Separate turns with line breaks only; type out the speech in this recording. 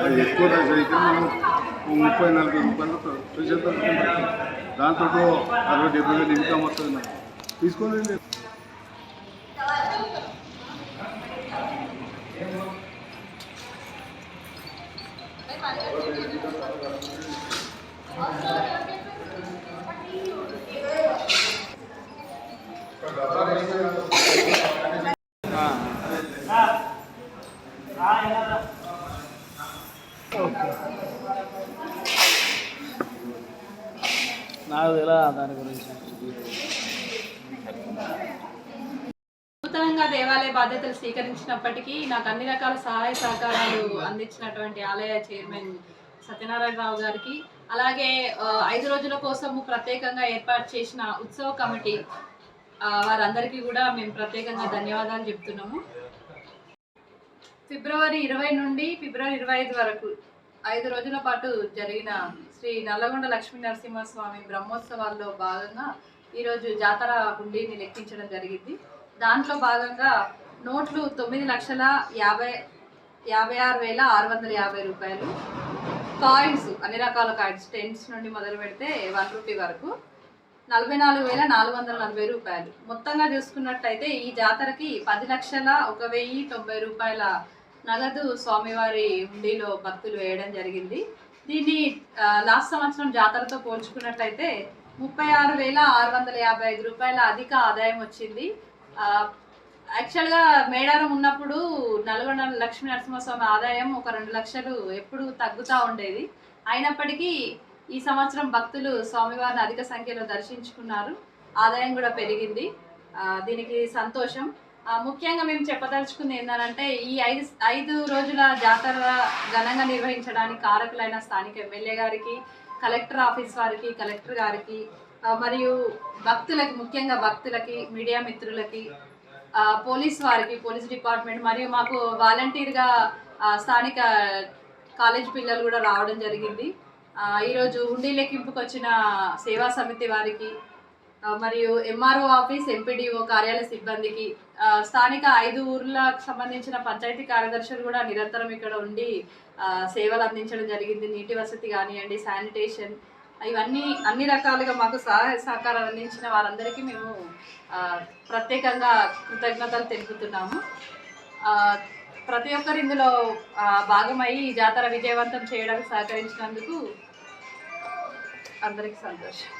అది ఎక్కువ రైస్ అయితే మనం ముప్పై నలభై రూపాయలు చేద్దాం దాంతో అరవై డెబ్బై వేలు ఇన్కమ్ వస్తుంది నాకు. తీసుకోండి
నాకు తెలియదు దాని గురించి.
నూతనంగా దేవాలయ బాధ్యతలు స్వీకరించినప్పటికీ నాకు అన్ని రకాల సహాయ సహకారాలు అందించినటువంటి ఆలయ చైర్మన్ సత్యనారాయణరావు గారికి. అలాగే ఐదు రోజుల కోసం ప్రత్యేకంగా ఏర్పాటు చేసిన ఉత్సవ కమిటీ వారందరికీ కూడా మేము ప్రత్యేకంగా ధన్యవాదాలు చెప్తున్నాము. ఫిబ్రవరి ఇరవై నుండి ఫిబ్రవరి ఇరవై ఐదు వరకు ఐదు రోజుల పాటు జరిగిన శ్రీ నల్లగొండ లక్ష్మీ నరసింహస్వామి బ్రహ్మోత్సవాల్లో భాగంగా ఈరోజు జాతర హుండీని లెక్కించడం జరిగింది. దాంట్లో భాగంగా నోట్లు తొమ్మిది లక్షల యాభై యాభై ఆరు వేల ఆరు వందల యాభై రూపాయలు కాయిన్స్ అన్ని రకాల కాయిన్స్ టెన్స్ నుండి మొదలు పెడితే వన్ రూపీ వరకు నలభై నాలుగు వేల నాలుగు వందల నలభై రూపాయలు. మొత్తంగా చూసుకున్నట్టయితే ఈ జాతరకి పది లక్షల ఒక వెయ్యి తొంభై రూపాయల నగదు స్వామివారి హుండీలో భక్తులు వేయడం జరిగింది. దీన్ని లాస్ట్ సంవత్సరం జాతరతో పోల్చుకున్నట్లయితే ముప్పై ఆరు వేల ఆరు వందల యాభై ఐదు రూపాయల అధిక ఆదాయం వచ్చింది. యాక్చువల్గా మేడారం ఉన్నప్పుడు నల్గొండ లక్ష్మీ నరసింహస్వామి ఆదాయం ఒక రెండు లక్షలు ఎప్పుడు తగ్గుతూ ఉండేది. అయినప్పటికీ ఈ సంవత్సరం భక్తులు స్వామివారిని అధిక సంఖ్యలో దర్శించుకున్నారు. ఆదాయం కూడా పెరిగింది. దీనికి సంతోషం. ముఖ్యంగా మేము చెప్పదలుచుకుంది ఏంటంటే ఈ ఐదు ఐదు రోజుల జాతర ఘనంగా నిర్వహించడానికి కారకులైన స్థానిక ఎమ్మెల్యే గారికి కలెక్టర్ ఆఫీస్ వారికి కలెక్టర్ గారికి మరియు భక్తులకి ముఖ్యంగా భక్తులకి మీడియా మిత్రులకి పోలీస్ వారికి పోలీస్ డిపార్ట్మెంట్ మరియు మాకు వాలంటీర్గా స్థానిక కాలేజ్ పిల్లలు కూడా రావడం జరిగింది. ఈరోజు హుండీ లెక్కింపుకి వచ్చిన సేవా సమితి వారికి మరియు ఎంఆర్ఓ ఆఫీస్ ఎంపీడీఓ కార్యాలయ సిబ్బందికి స్థానిక ఐదు ఊర్లకు సంబంధించిన పంచాయతీ కార్యదర్శులు కూడా నిరంతరం ఇక్కడ ఉండి సేవలు అందించడం జరిగింది. నీటి వసతి కానివ్వండి శానిటేషన్ ఇవన్నీ అన్ని రకాలుగా మాకు సహాయ సహకారం అందించిన వారందరికీ మేము ప్రత్యేకంగా కృతజ్ఞతలు తెలుపుతున్నాము. ప్రతి ఒక్కరు ఇందులో భాగమై ఈ జాతర విజయవంతం చేయడానికి సహకరించినందుకు అందరికీ సంతోషం.